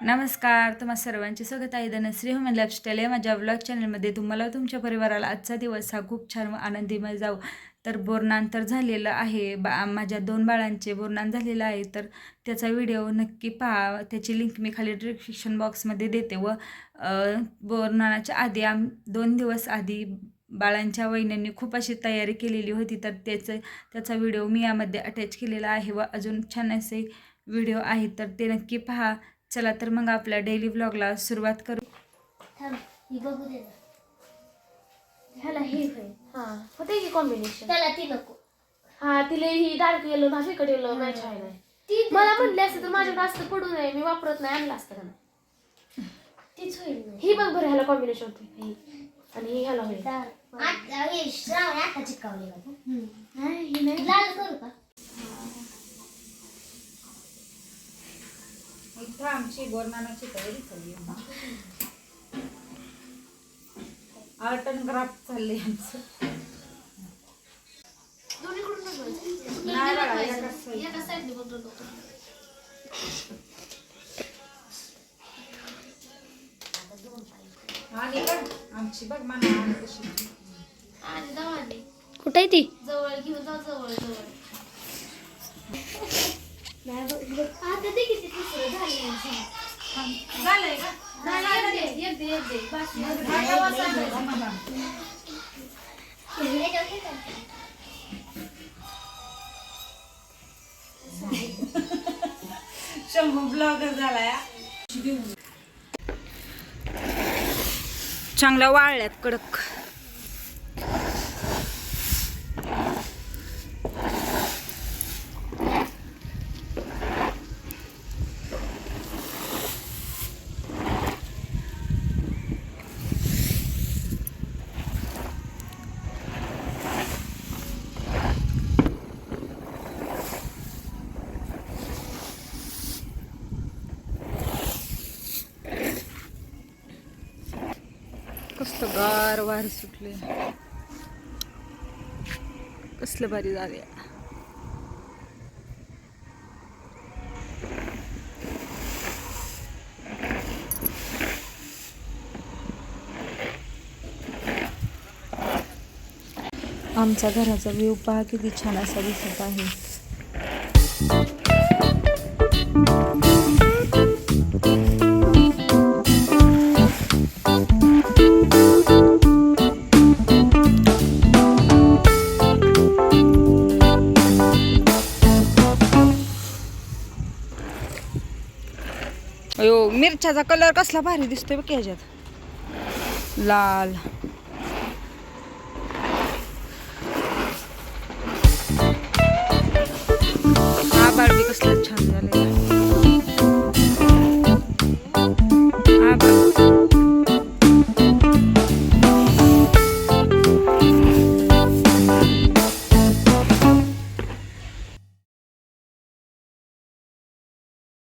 नमस्कार तुम्हा सर्वांचे स्वागत आहे. धनश्री हुमेन लाईफस्टाईल या माझ्या ब्लॉग चॅनलमध्ये तुम्हाला तुमच्या परिवाराला आजचा दिवस हा खूप छान व आनंदीमय जाऊ तर बोरनान तर झालेलं आहे. बा माझ्या दोन बाळांचे बोरनान झालेलं आहे. तर त्याचा व्हिडिओ नक्की पहा. त्याची लिंक मी खाली डिस्क्रिप्शन बॉक्समध्ये देते व बोरणानाच्या बोरनानाच्या आधी आम दोन दिवस आधी बाळांच्या वहिन्यांनी खूप अशी तयारी केलेली होती. तर त्याचं त्याचा व्हिडिओ मी यामध्ये अटॅच केलेला आहे व अजून छान असे व्हिडिओ आहेत. तर ते नक्की पहा. चला तर मग आपल्या डेली ब्लॉगला सुरुवात करू. ही ह्याला हे हा होते की कॉम्बिनेशन त्याला ती नको. हा तिला ही डार्क येलो ना फिकट येलो मॅच आहे नाही ती मला म्हणले असते तर माझ्याकडे असतं पडू नये. मी वापरत नाही आणलं असतं का नाही? तीच होईल ना. ही बघ बरं ह्याला कॉम्बिनेशन होते ही. आणि ही ह्याला होईल. चार. आत- हे श्रावण आता चिटकावले का तू? लाल करू का इथं आमची बोरनानाची तयारी चालली आर्ट अँड क्राफ्ट चालले आमचं. नाही आमची बघ आणि कशी. आणि जाऊ आधी. कुठे ती? जवळ घेऊन जाऊ जवळ जवळ. झालं झालंय का. शंभू ब्लॉगर चांगल्या वाळल्यात कडक. कसलं गार वार सुटले कसलं भारी झाले आमच्या घराचा व्ह्यू पहा किती छान असा दिसत आहे. अयो मिरच्याचा कलर कसला भारी दिसतोय बघ ह्याच्यात. लाल.